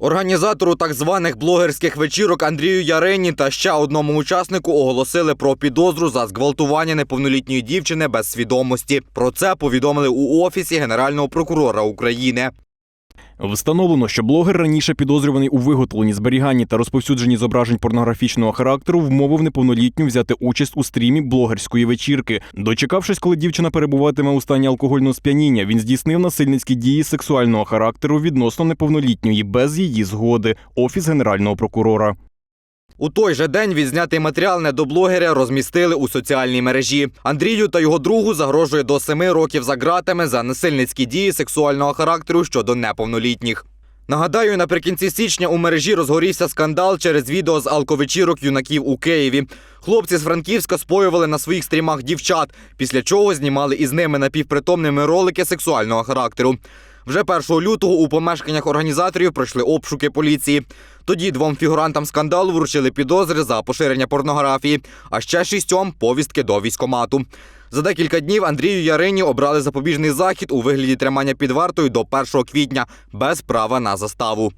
Організатору так званих блогерських вечірок Андрію Ярині та ще одному учаснику оголосили про підозру за зґвалтування неповнолітньої дівчини без свідомості. Про це повідомили у офісі Генерального прокурора України. Встановлено, що блогер раніше підозрюваний у виготовленні, зберіганні та розповсюдженні зображень порнографічного характеру вмовив неповнолітню взяти участь у стрімі блогерської вечірки. Дочекавшись, коли дівчина перебуватиме у стані алкогольного сп'яніння, він здійснив насильницькі дії сексуального характеру відносно неповнолітньої без її згоди. Офіс генерального прокурора. У той же день відзнятий матеріал недоблогеря розмістили у соціальній мережі. Андрію та його другу загрожує до семи років за ґратами за насильницькі дії сексуального характеру щодо неповнолітніх. Нагадаю, наприкінці січня у мережі розгорівся скандал через відео з алковечірок юнаків у Києві. Хлопці з Франківська споювали на своїх стрімах дівчат, після чого знімали із ними напівпритомними ролики сексуального характеру. Вже 1 лютого у помешканнях організаторів пройшли обшуки поліції. Тоді двом фігурантам скандалу вручили підозри за поширення порнографії, а ще шістьом повістки до військомату. За декілька днів Андрію Ярині обрали запобіжний захід у вигляді тримання під вартою до 1 квітня без права на заставу.